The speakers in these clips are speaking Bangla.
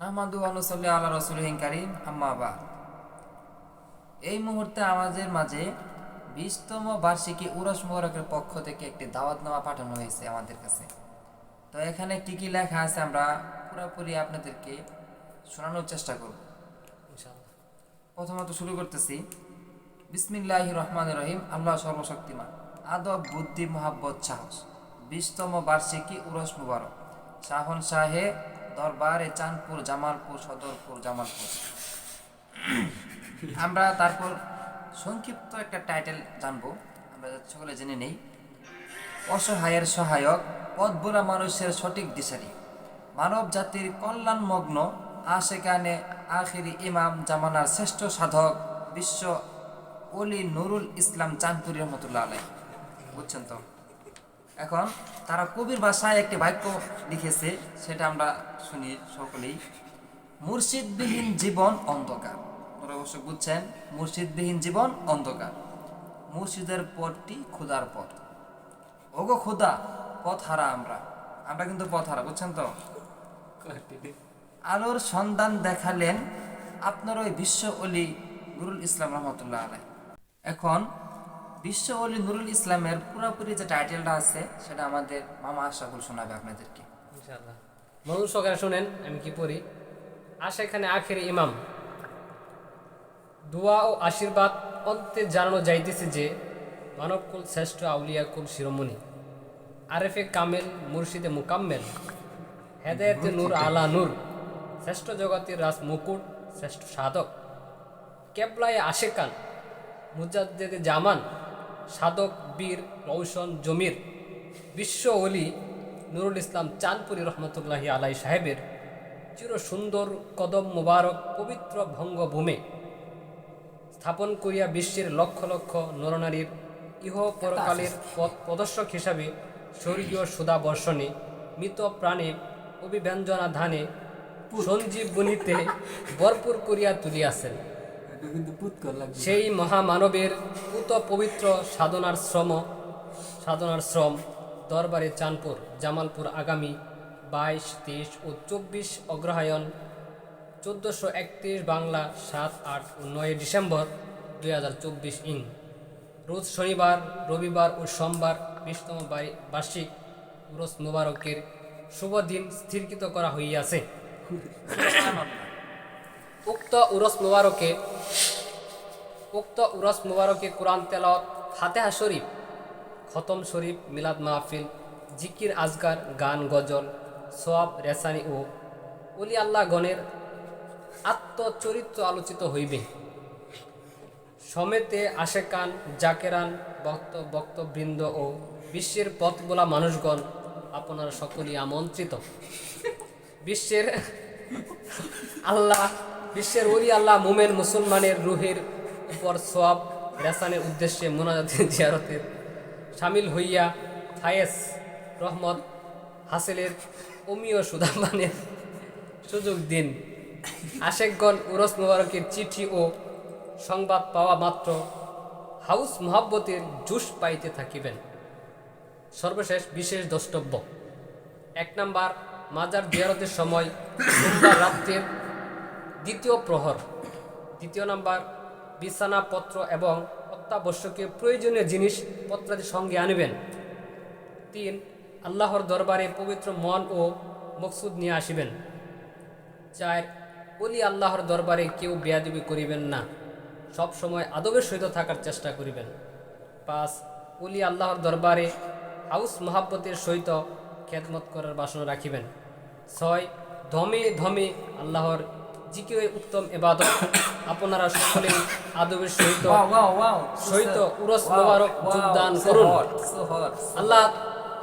আহমাদু আনুসল্লি আল্লাহ রসুল কারিম আম্মাবা এই মুহূর্তে আমাদের মাঝে বিশতম বার্ষিকী উরস মোহরকের পক্ষ থেকে একটি দাওয়াতনামা পাঠানো হয়েছে আমাদের কাছে। তো এখানে কি কি লেখা আছে আমরা পুরোপুরি আপনাদেরকে শোনানোর চেষ্টা করব। প্রথমত শুরু করতেছি। বিসমিল্লাহ রহমান রহিম আল্লাহ সর্বশক্তিমান আদব বুদ্ধি মোহাব্বত সাহস। বিশতম বার্ষিকী উরস মুবারক। শাহন শাহে দরবারে চাঁদপুর, জামালপুর, সদরপুর, জামালপুর। আমরা তারপর সংক্ষিপ্ত একটা টাইটেল জানব। আমরা সকলে জেনে নেই। অসহায়ের সহায়ক, পথবোরা মানুষের সঠিক দিশারি। মানব জাতির কল্যাণমগ্ন আশেকানে আখিরি ইমাম, জামানার শ্রেষ্ঠ সাধক, বিশ্ব অলি নুরুল ইসলাম চাঁদপুরি রহমতুল্লাহ আলাই বুঝছেন তো? এখন তারা কবির ভাষায় একটি বাক্য লিখেছে, সেটা আমরা শুনি সকলেই। মুর্শিদবিহীন জীবন অন্ধকার। ওরা অবশ্য বুঝছেন, মুর্শিদবিহীন জীবন অন্ধকার। মুর্শিদের পথটি ক্ষুদার পথ। ওগো ক্ষুদা পথ হারা আমরা। আমরা কিন্তু পথ হারা বুঝছেন তো? আলোর সন্ধান দেখালেন আপনার ওই বিশ্ব অলি নুরুল ইসলাম রহমতুল্লাহ আলাই এখন বিশ্ব অলি নুরুল ইসলামের পুরোপুরি যে টাইটেলটা আছে সেটা আমাদের মামা আশরাফুল শোনাবে আপনাদেরকে। ইনশাআল্লাহ। মনোজ সহকারে শুনেন আমি কি পড়ি? আসে এখানে আখের ইমাম। দোয়া ও আশীর্বাদ অন্তে জানানো যাইতেছে যে মানবকুল শ্রেষ্ঠ আউলিয়া কুল শিরোমণি আরেফে কামেল মুর্শিদে মুকাম্মেল হেদায়তে নূর আলা নূর শ্রেষ্ঠ জগতের রাজ মুকুট শ্রেষ্ঠ সাধক কেবলায় আশেকান মুজাদ্দেদে জামান সাধক বীর রৌশন জমির বিশ্ব অলি নুরুল ইসলাম চাঁদপুরি রহমতুল্লাহি আলাই সাহেবের চির সুন্দর কদম মুবারক পবিত্র ভঙ্গভূমে স্থাপন করিয়া বিশ্বের লক্ষ লক্ষ নরনারীর ইহ পরকালের পথ প্রদর্শক হিসাবে স্বর্গীয় সুধা বর্ষণে মৃত প্রাণে অভিব্যঞ্জনা ধানে সঞ্জীবনীতে ভরপুর করিয়া তুলিয়াছেন। সেই মহামানবের পুত পবিত্র সাধনার শ্রম সাধনার শ্রম দরবারে চাঁদপুর জামালপুর আগামী বাইশ তেইশ ও চব্বিশ অগ্রহায়ণ চোদ্দোশো একত্রিশ বাংলা সাত আট ও নয় ডিসেম্বর দুই হাজার চব্বিশ ইং। রোজ শনিবার রবিবার ও সোমবার বিশতম বাই- বার্ষিক উরস মোবারকের শুভ দিন স্থিরকৃত করা হইয়াছে। উক্ত উরস মোবারকে উক্ত উরস মোবারকে কোরআন তেলত ফাতেহা শরীফ খতম শরীফ মিলাদ মাহফিল জিকির আজগার গান গজল সোয়াব রেসানি ও অলি আল্লাহ গণের আত্মচরিত্র আলোচিত হইবে সমেতে আশেকান জাকেরান ভক্ত বক্তবৃন্দ ও বিশ্বের পথবোলা মানুষগণ আপনারা সকলেই আমন্ত্রিত বিশ্বের আল্লাহ বিশ্বের ওলি আল্লাহ মোমেন মুসলমানের রুহের উপর সোয়াব রেসানের উদ্দেশ্যে মোনাজাতের জিয়ারতের সামিল হইয়া ফায়েস রহমত হাসেলের অমীয় সুদামানের সুযোগ দিন। আশেকগণ উরস মুবারকের চিঠি ও সংবাদ পাওয়া মাত্র হাউস মোহাব্বতের জুস পাইতে থাকিবেন। সর্বশেষ বিশেষ দ্রষ্টব্য, এক নাম্বার, মাজার জিয়ারতের সময় রাত্রের দ্বিতীয় প্রহর, দ্বিতীয় নাম্বার বিছানাপত্র এবং অত্যাবশ্যকীয় প্রয়োজনীয় জিনিস, পত্রাদি সঙ্গে আনবেন। তিন, আল্লাহর দরবারে পবিত্র মন ও মকসুদ নিয়ে আসিবেন। চার অলি আল্লাহর দরবারে কেউ বেয়াদবি করিবেন না। সব সময় আদবের সহিত থাকার চেষ্টা করিবেন। পাঁচ অলি আল্লাহর দরবারে হাউস মহাব্বতের সহিত খেদমত করার বাসনা রাখিবেন। ছয়, ধমে ধমে আল্লাহর জিকে উত্তম এবাদত। আপনারা সকলেই আদবের সহিত সহিত উরস মোবারক যোগদান করুন। আল্লাহ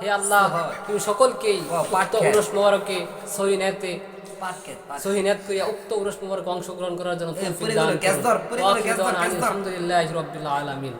হে আল্লাহ তুমি সকলকেই উক্ত উরস মোবারকে সহি নেতে সহি নেত করিয়া উক্ত উরস মোবারক অংশগ্রহণ করার জন্য। আলহামদুলিল্লাহি রাব্বিল আলামিন।